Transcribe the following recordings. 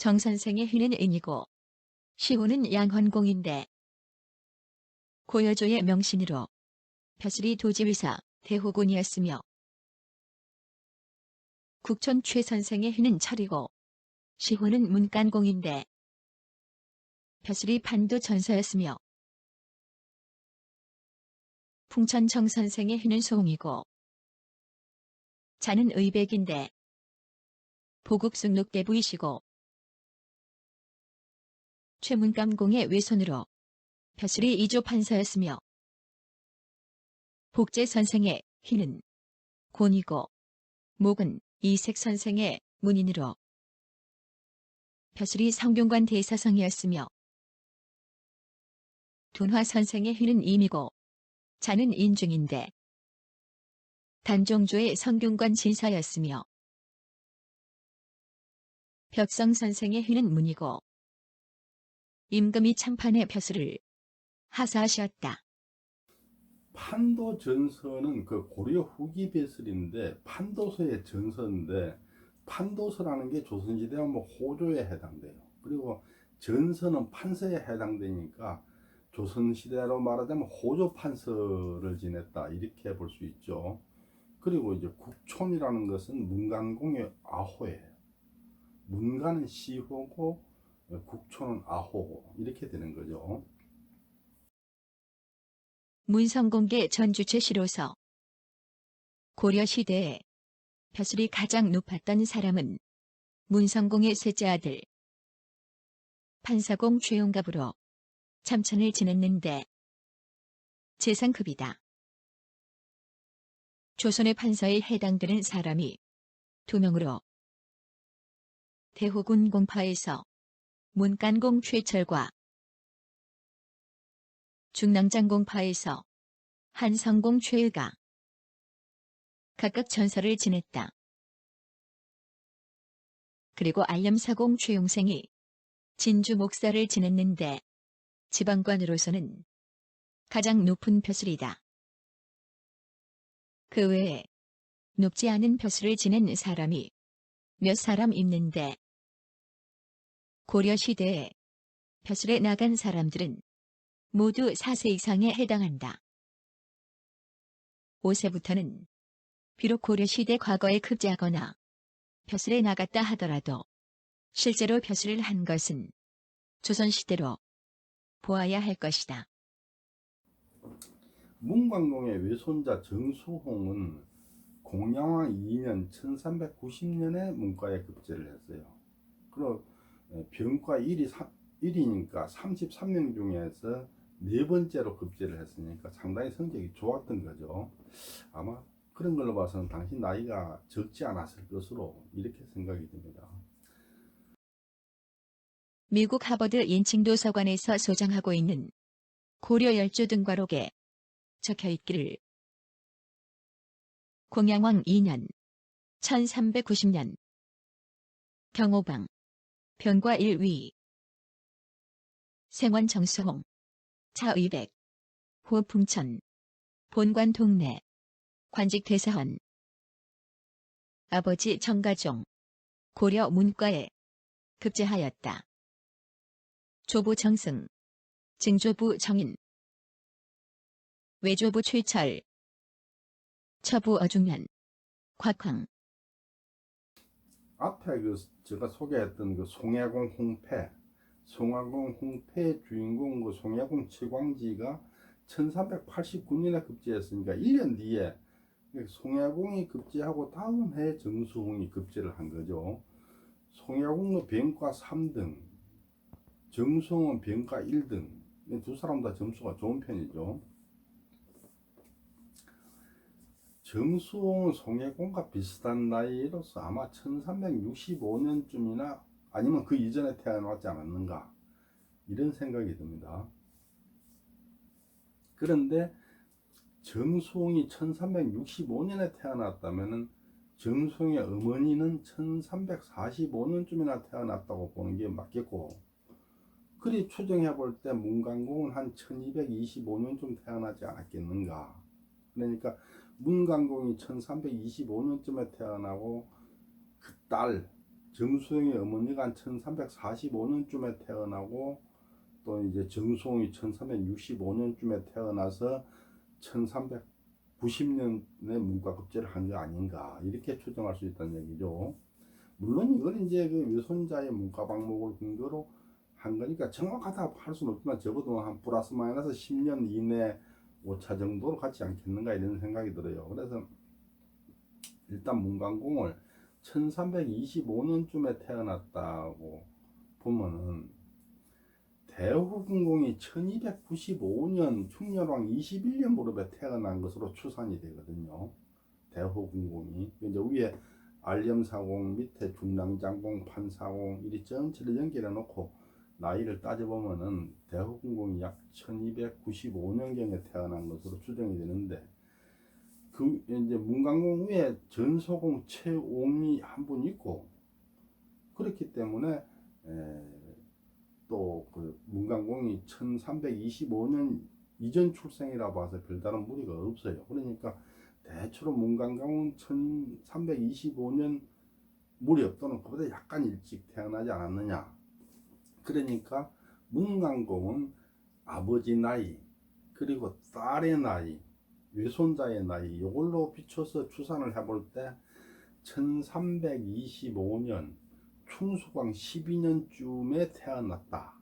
정 선생의 휘는 인이고 시호는 양헌공인데 고여조의 명신으로 벼슬이 도지의사 대호군이었으며 국촌 최 선생의 휘는 철이고 시호는 문간공인데 벼슬이 판도 전서였으며 풍천 정 선생의 휘는 소홍이고 자는 의백인데 보국승록 대부이시고 최문감공의 외손으로 벼슬이 이조 판서였으며 복제 선생의 휘는 곤이고 목은 이색 선생의 문인으로 벼슬이 성균관 대사성이었으며 둔화 선생의 휘는 임이고 자는 인중인데 단종조의 성균관 진사였으며 벽성 선생의 휘는 문이고 임금이 참판의 벼슬을 하사하셨다. 판도 전서는 그 고려 후기 배설인데 판도서의 전서인데 판도서라는 게 조선시대와 뭐 호조에 해당돼요. 그리고 전서는 판서에 해당되니까 조선시대로 말하자면 호조 판서를 지냈다 이렇게 볼 수 있죠. 그리고 이제 국촌이라는 것은 문간공의 아호예요. 문간은 시호고 국촌은 아호고 이렇게 되는 거죠. 문성공개 전주체시로서 고려 시대에 벼슬이 가장 높았던 사람은 문성공의 셋째 아들 판사공 최용갑으로 참천을 지냈는데 재상급이다. 조선의 판서에 해당되는 사람이 두 명으로 대호군 공파에서 문간공 최철과 중랑장공파에서 한성공 최의가 각각 전설을 지냈다. 그리고 알념사공 최용생이 진주 목사를 지냈는데 지방관으로서는 가장 높은 벼슬이다. 그 외에 높지 않은 벼슬을 지낸 사람이 몇 사람 있는데 고려 시대에 벼슬에 나간 사람들은 모두 4세 이상에 해당한다. 5세부터는 비록 고려시대 과거에 급제하거나 벼슬에 나갔다 하더라도 실제로 벼슬을 한 것은 조선시대로 보아야 할 것이다. 문광공의 외손자 정수홍은 공양왕 2년 1390년에 문과에 급제를 했어요. 그리고 병과 1이 1이니까 33명 중에서 네 번째로 급제를 했으니까 상당히 성적이 좋았던 거죠. 아마 그런 걸로 봐서는 당신 나이가 적지 않았을 것으로 이렇게 생각이 됩니다. 미국 하버드 인칭 도서관에서 소장하고 있는 고려 열조 등과록에 적혀 있기를 공양왕 2년 1390년 경호방 병과 1위. 생원 정수홍. 차의백. 호풍천. 본관 동래 관직 대사헌. 아버지 정가종. 고려 문과에 급제하였다. 조부 정승. 증조부 정인. 외조부 최철. 처부 어중년 곽황. 앞에 그 제가 소개했던 그 송야공 홍패, 송야공 홍패의 주인공 그 송야공 최광지가 1389년에 급제했으니까 1년 뒤에 송야공이 급제하고 다음 해 정수홍이 급제를 한 거죠. 송야공은 병과 3등, 정수홍은 병과 1등. 두 사람 다 점수가 좋은 편이죠. 정수홍은 송혜공과 비슷한 나이로서 아마 1365년쯤이나 아니면 그 이전에 태어났지 않았는가 이런 생각이 듭니다. 그런데 정수홍이 1365년에 태어났다면 정수홍의 어머니는 1345년쯤이나 태어났다고 보는 게 맞겠고 그리 추정해 볼 때 문강공은 한 1225년쯤 태어나지 않았겠는가 그러니까 문강공이 1325년쯤에 태어나고 그 딸 정수영의 어머니가 한 1345년쯤에 태어나고 또 이제 정수홍이 1365년쯤에 태어나서 1390년에 문과급제를 한 게 아닌가 이렇게 추정할 수 있다는 얘기죠. 물론 이건 이제 그 외손자의 문과 방목을 근거로 한 거니까 정확하다 할 수는 없지만 적어도 한 플러스 마이너스 10년 이내 오차 정도로 갖지 않겠는가 이런 생각이 들어요. 그래서 일단 문광공을 1325년쯤에 태어났다고 보면은 대후궁공이 1295년 충렬왕 21년 무렵에 태어난 것으로 추산이 되거든요. 대후궁공이 이제 위에 알렴사공 밑에 중랑장공 판사공 이리 전체를 연결해 놓고 나이를 따져보면은 대후궁공이 약 1295년경에 태어난 것으로 추정이 되는데 그 이제 문광공 위에 전소공 최옹이 한 분 있고 그렇기 때문에 또 그 문광공이 1325년 이전 출생이라 봐서 별다른 무리가 없어요. 그러니까 대체로 문광공은 1325년 무렵 또는 그보다 약간 일찍 태어나지 않았느냐. 그러니까 문광공은 아버지 나이 그리고 딸의 나이 외손자의 나이 이걸로 비춰서 추산을 해볼 때 1325년 충수광 12년쯤에 태어났다.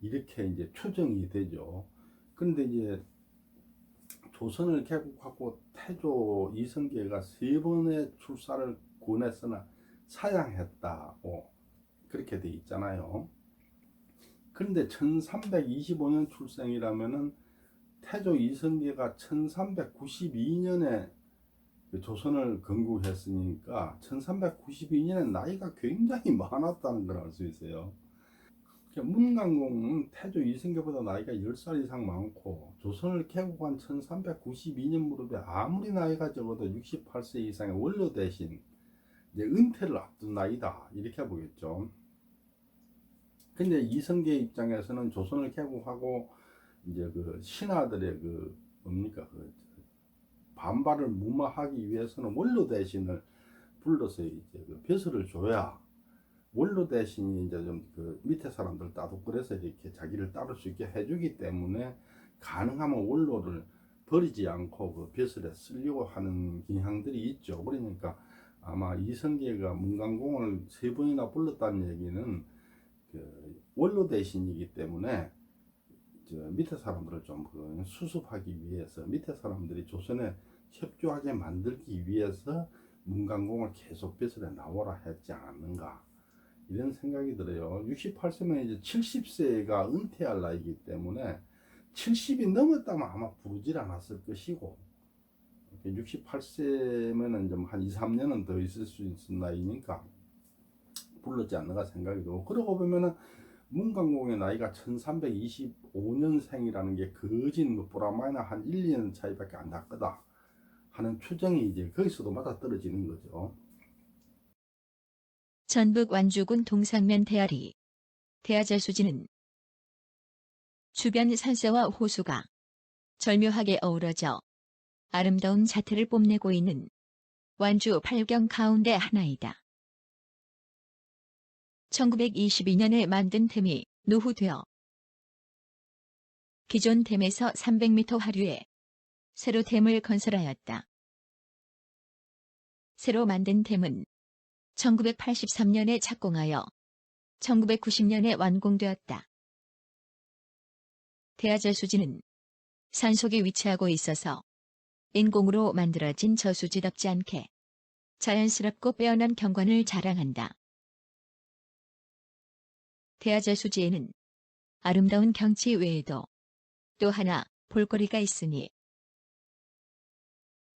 이렇게 이제 추정이 되죠. 근데 이제 조선을 개국하고 태조 이성계가 세 번의 출사를 권했으나 사양했다고 그렇게 돼 있잖아요. 그런데 1325년 출생이라면은 태조 이성계가 1392년에 조선을 건국했으니까 1392년에 나이가 굉장히 많았다는 걸 알 수 있어요. 문강공은 태조 이승계보다 나이가 10살 이상 많고 조선을 개국한 1392년 무렵에 아무리 나이가 적어도 68세 이상의 원로 대신 이제 은퇴를 앞둔 나이다 이렇게 보겠죠. 근데 이성계 입장에서는 조선을 개국하고 이제 그 신하들의 그 뭡니까 그 반발을 무마하기 위해서는 원로 대신을 불러서 이제 그 벼슬을 줘야 원로 대신이 이제 좀 그 밑에 사람들 따독거려서 이렇게 자기를 따를 수 있게 해주기 때문에 가능하면 원로를 버리지 않고 그 벼슬에 쓰려고 하는 경향들이 있죠. 그러니까 아마 이성계가 문강공을 세 번이나 불렀다는 얘기는 그 원로 대신이기 때문에 저 밑에 사람들을 좀그 수습하기 위해서 밑에 사람들이 조선에 협조하게 만들기 위해서 문강공을 계속 벼슬에 나오라 했지 않았는가 이런 생각이 들어요. 68세면 이제 70세가 은퇴할 나이기 때문에 70이 넘었다면 아마 부르질 않았을 것이고 68세면은 좀 한 2, 3년은 더 있을 수 있는 나이니까 불렀지 않는가 생각이 들고 그러고 보면은 문광공의 나이가 1325년생이라는 게 거진 뭐 보라마이나 한 1, 2년 차이밖에 안 났거다 하는 추정이 이제 거기서도 맞아 떨어지는 거죠. 전북 완주군 동상면 대아리 대아절 수지는 주변 산세와 호수가 절묘하게 어우러져 아름다운 자태를 뽐내고 있는 완주 팔경 가운데 하나이다. 1922년에 만든 댐이 노후되어 기존 댐에서 300m 하류에 새로 댐을 건설하였다. 새로 만든 댐은 1983년에 착공하여 1990년에 완공되었다. 대하저수지는 산속에 위치하고 있어서 인공으로 만들어진 저수지답지 않게 자연스럽고 빼어난 경관을 자랑한다. 대하저수지에는 아름다운 경치 외에도 또 하나 볼거리가 있으니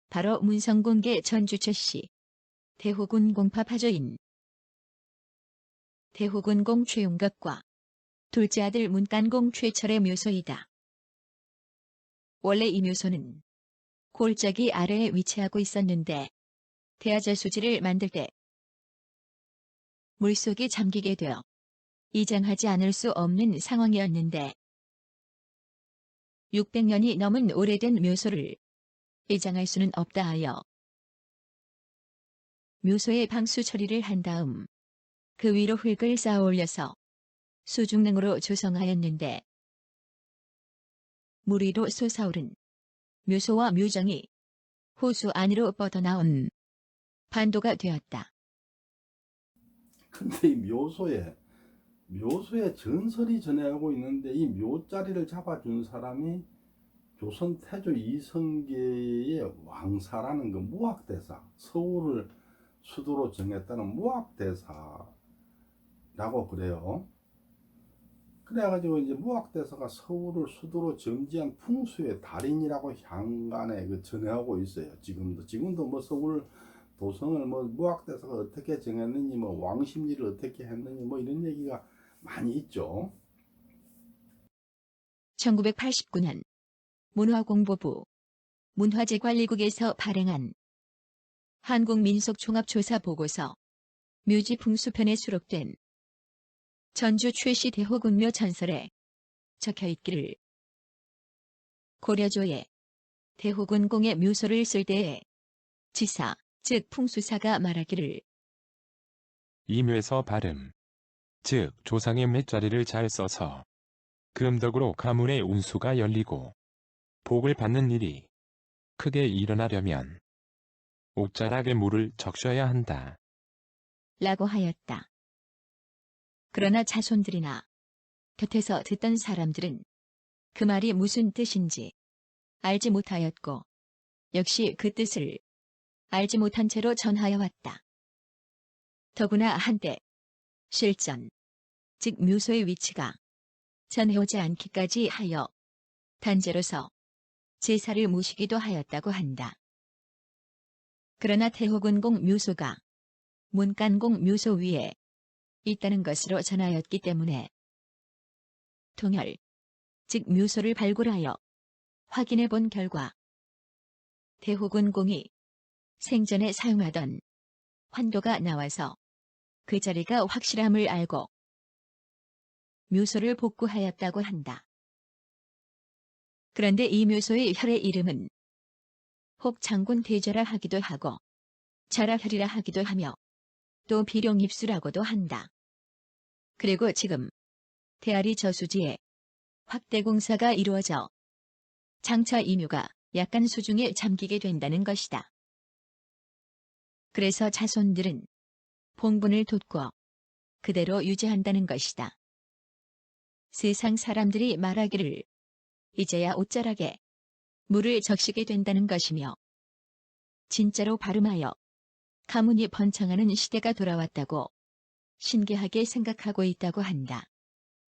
바로 문성군계 전주철씨 대호군 공파파조인 대호군 공 최용각과 둘째 아들 문간공 최철의 묘소이다. 원래 이 묘소는 골짜기 아래에 위치하고 있었는데 대하절수지를 만들 때 물속에 잠기게 되어 이장하지 않을 수 없는 상황이었는데 600년이 넘은 오래된 묘소를 이장할 수는 없다 하여 묘소에 방수 처리를 한 다음 그 위로 흙을 쌓아 올려서 수중능으로 조성하였는데 물 위로 솟아오른 묘소와 묘정이 호수 안으로 뻗어나온 반도가 되었다. 근데 이 묘소에 묘소에 전설이 전해하고 있는데 이 묘자리를 잡아준 사람이 조선 태조 이성계의 왕사라는 그 무학대사 서울을 수도로 정했다는 무학대사라고 그래요. 그래가지고 이제 무학대사가 서울을 수도로 점지한 풍수의 달인이라고 향간에 그 전해하고 있어요. 지금도 지금도 뭐 서울 도성을 뭐 무학대사가 어떻게 정했느니 뭐 왕심리를 어떻게 했느니 뭐 이런 얘기가 많이 있죠. 1989년 문화공보부 문화재관리국에서 발행한 한국민속종합조사 보고서 묘지풍수편에 수록된 전주 최씨 대호군묘 전설에 적혀 있기를 고려조에 대호군 공의 묘소를 쓸 때에 지사, 즉 풍수사가 말하기를 임회서 발음. 즉 조상의 맷자리를 잘 써서 금덕으로 가문의 운수가 열리고 복을 받는 일이 크게 일어나려면 옥자락에 물을 적셔야 한다. 라고 하였다. 그러나 자손들이나 곁에서 듣던 사람들은 그 말이 무슨 뜻인지 알지 못하였고 역시 그 뜻을 알지 못한 채로 전하여 왔다. 더구나 한때 실전, 즉 묘소의 위치가 전해오지 않기까지 하여 단제로서 제사를 모시기도 하였다고 한다. 그러나 태호군공 묘소가 문간공 묘소 위에 있다는 것으로 전하였기 때문에 통열, 즉 묘소를 발굴하여 확인해 본 결과 대호군공이 생전에 사용하던 환도가 나와서 그 자리가 확실함을 알고 묘소를 복구하였다고 한다. 그런데 이 묘소의 혈의 이름은 혹 장군 대저라 하기도 하고 자라혈이라 하기도 하며 또 비룡입수라고도 한다. 그리고 지금 대아리 저수지에 확대 공사가 이루어져 장차 이묘가 약간 수중에 잠기게 된다는 것이다. 그래서 자손들은 봉분을 돋고 그대로 유지한다는 것이다. 세상 사람들이 말하기를 이제야 옷자락에 물을 적시게 된다는 것이며 진짜로 발음하여 가문이 번창하는 시대가 돌아왔다고 신기하게 생각하고 있다고 한다.